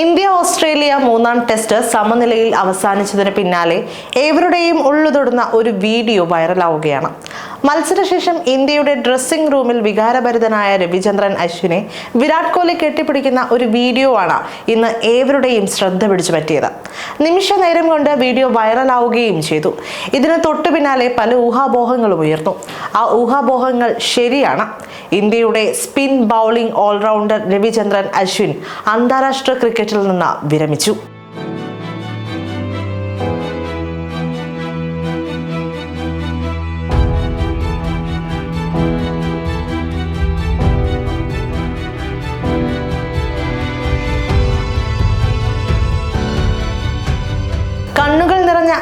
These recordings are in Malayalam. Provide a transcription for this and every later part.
ഇന്ത്യ ഓസ്ട്രേലിയ മൂന്നാം ടെസ്റ്റ് സമനിലയിൽ അവസാനിച്ചതിന് പിന്നാലെ ഏവരുടെയും ഉള്ളു തൊടുന്ന ഒരു വീഡിയോ വൈറലാവുകയാണ്. മത്സരശേഷം ഇന്ത്യയുടെ ഡ്രസ്സിംഗ് റൂമിൽ വികാരഭരിതനായ രവിചന്ദ്രൻ അശ്വിനെ വിരാട് കോഹ്ലി കെട്ടിപ്പിടിക്കുന്ന ഒരു വീഡിയോ ആണ് ഇന്ന് ഏവരുടെയും ശ്രദ്ധ പിടിച്ചു പറ്റിയത്. നിമിഷ നേരം കൊണ്ട് വീഡിയോ വൈറലാവുകയും ചെയ്തു. ഇതിന് തൊട്ടു പിന്നാലെ പല ഊഹാപോഹങ്ങളും ഉയർന്നു. ആ ഊഹാപോഹങ്ങൾ ശരിയാണ്. ഇന്ത്യയുടെ spin bowling allrounder Ravichandran Ashwin അന്താരാഷ്ട്ര ക്രിക്കറ്റിൽ നിന്ന് വിരമിച്ചു.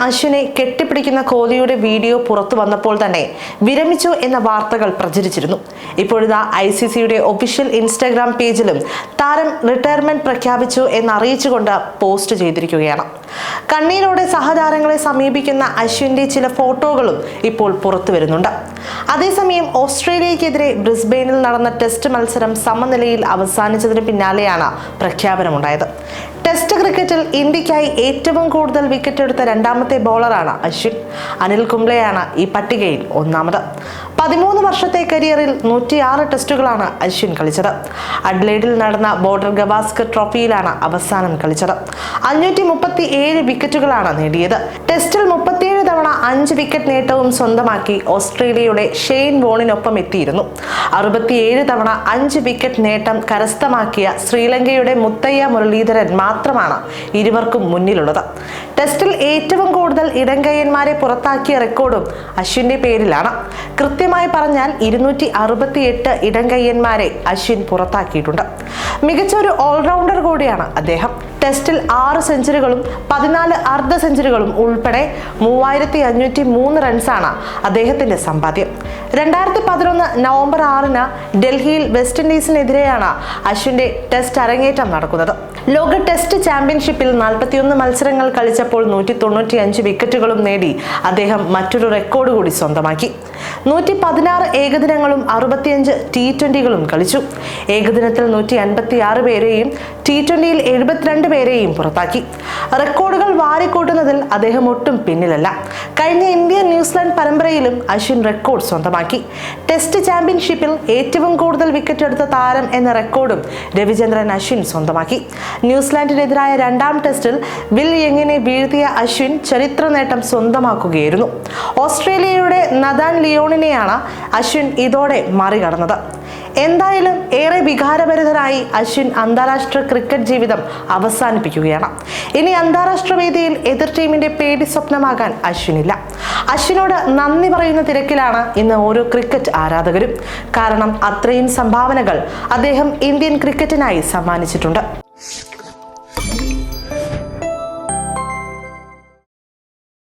അശ്വിനെ കെട്ടിപ്പിടിക്കുന്ന കോഹ്ലിയുടെ വീഡിയോ പുറത്തു വന്നപ്പോൾ തന്നെ വിരമിച്ചു എന്ന വാർത്തകൾ പ്രചരിച്ചിരുന്നു. ഇപ്പോഴിതാ ഐ സി സിയുടെ ഒഫീഷ്യൽ ഇൻസ്റ്റാഗ്രാം പേജിലും താരം റിട്ടയർമെന്റ് പ്രഖ്യാപിച്ചു എന്നറിയിച്ചുകൊണ്ട് പോസ്റ്റ് ചെയ്തിരിക്കുകയാണ്. കണ്ണീരോടെ സഹതാരങ്ങളെ സമീപിക്കുന്ന അശ്വിന്റെ ചില ഫോട്ടോകളും ഇപ്പോൾ പുറത്തു വരുന്നുണ്ട്. അതേസമയം ഓസ്ട്രേലിയക്കെതിരെ ബ്രിസ്ബെയിനിൽ നടന്ന ടെസ്റ്റ് മത്സരം സമനിലയിൽ അവസാനിച്ചതിന് പിന്നാലെയാണ് പ്രഖ്യാപനമുണ്ടായത്. ടെസ്റ്റ് ക്രിക്കറ്റിൽ ഇന്ത്യക്കായി ഏറ്റവും കൂടുതൽ വിക്കറ്റ് എടുത്ത രണ്ടാമത്തെ ബോളറാണ് അശ്വിൻ. അനിൽ കുംബ്ലെയാണ് ഈ പട്ടികയിൽ ഒന്നാമത്. പതിമൂന്ന് വർഷത്തെ കരിയറിൽ നൂറ്റിയാറ് ടെസ്റ്റുകളാണ് അശ്വിൻ കളിച്ചത്. അഡ്ലൈഡിൽ നടന്ന ബോർഡർ ഗവാസ്കർ ട്രോഫിയിലാണ് അവസാനം കളിച്ചത്. അഞ്ഞൂറ്റി മുപ്പത്തി ഏഴ് വിക്കറ്റുകളാണ് നേടിയത്. ടെസ്റ്റിൽ മുപ്പത്തിയേഴ് തവണ അഞ്ച് വിക്കറ്റ് നേട്ടവും സ്വന്തമാക്കി ഓസ്ട്രേലിയയുടെ ഷെയ്ൻ വോണിനൊപ്പം എത്തിയിരുന്നു. അറുപത്തിയേഴ് തവണ അഞ്ച് വിക്കറ്റ് നേട്ടം കരസ്ഥമാക്കിയ ശ്രീലങ്കയുടെ മുത്തയ്യ മുരളീധരൻ മാത്രമാണ് ഇരുവർക്കും മുന്നിലുള്ളത്. ടെസ്റ്റിൽ ഏറ്റവും കൂടുതൽ ഇടങ്കയ്യന്മാരെ പുറത്താക്കിയ റെക്കോർഡും അശ്വിന്റെ പേരിലാണ്. കൃത്യമായി പറഞ്ഞാൽ ഇരുന്നൂറ്റി അറുപത്തിയെട്ട് ഇടങ്കയ്യന്മാരെ അശ്വിൻ പുറത്താക്കിയിട്ടുണ്ട്. മികച്ച ഒരു ഓൾറൗണ്ടർ കൂടിയാണ് അദ്ദേഹം. ടെസ്റ്റിൽ ആറ് സെഞ്ചുറികളും പതിനാല് അർദ്ധ സെഞ്ചുറികളും ഉൾപ്പെടെ മൂവായിരത്തി അഞ്ഞൂറ്റി മൂന്ന് റൺസാണ് അദ്ദേഹത്തിന്റെ സമ്പാദ്യം. രണ്ടായിരത്തി പതിനൊന്ന് നവംബർ ആറിന് ഡൽഹിയിൽ വെസ്റ്റ് ഇൻഡീസിനെതിരെയാണ് അശ്വിന്റെ ടെസ്റ്റ് അരങ്ങേറ്റം നടക്കുന്നത്. ലോക ടെസ്റ്റ് ചാമ്പ്യൻഷിപ്പിൽ നാൽപ്പത്തിയൊന്ന് മത്സരങ്ങൾ കളിച്ചപ്പോൾ നൂറ്റി തൊണ്ണൂറ്റി അഞ്ച് വിക്കറ്റുകളും നേടി അദ്ദേഹം മറ്റൊരു റെക്കോർഡ് കൂടി സ്വന്തമാക്കി. നൂറ്റി പതിനാറ് ഏകദിനങ്ങളും അറുപത്തിയഞ്ച് ടി ട്വന്റികളും കളിച്ചു. ഏകദിനത്തിൽ നൂറ്റി അൻപത്തി ആറ് പേരെയും ടി ട്വന്റിയിൽ എഴുപത്തിരണ്ട് പേരെയും പുറത്താക്കി. റെക്കോർഡുകൾ വാരിക്കൂട്ടുന്നതിൽ അദ്ദേഹം ഒട്ടും പിന്നിലല്ല. കഴിഞ്ഞ ഇന്ത്യ ന്യൂസിലാൻഡ് പരമ്പരയിലും അശ്വിൻ റെക്കോർഡ് സ്വന്തമാക്കി. ടെസ്റ്റ് ചാമ്പ്യൻഷിപ്പിൽ ഏറ്റവും കൂടുതൽ വിക്കറ്റ് എടുത്ത താരം എന്ന റെക്കോർഡും രവിചന്ദ്രൻ അശ്വിൻ സ്വന്തമാക്കി. ന്യൂസിലാൻഡിനെതിരായ രണ്ടാം ടെസ്റ്റിൽ വിൽ യങ്ങിനെ വീഴ്ത്തിയ അശ്വിൻ ചരിത്ര നേട്ടം സ്വന്തമാക്കുകയായിരുന്നു. ഓസ്ട്രേലിയയുടെ നദാൻ ലിയോണിനെയാണ് അശ്വിൻ ഇതോടെ മറികടന്നത്. എന്തായാലും ഏറെ വികാരഭരിതരായി അശ്വിൻ അന്താരാഷ്ട്ര ക്രിക്കറ്റ് ജീവിതം അവസാനിപ്പിക്കുകയാണ്. ഇനി അന്താരാഷ്ട്ര വേദിയിൽ എതിർ ടീമിന്റെ പേടി സ്വപ്നമാകാൻ അശ്വിനില്ല. അശ്വിനോട് നന്ദി പറയുന്ന തിരക്കിലാണ് ഇന്ന് ഓരോ ക്രിക്കറ്റ് ആരാധകരും. കാരണം അത്രയും സംഭാവനകൾ അദ്ദേഹം ഇന്ത്യൻ ക്രിക്കറ്റിനായി സമ്മാനിച്ചിട്ടുണ്ട്.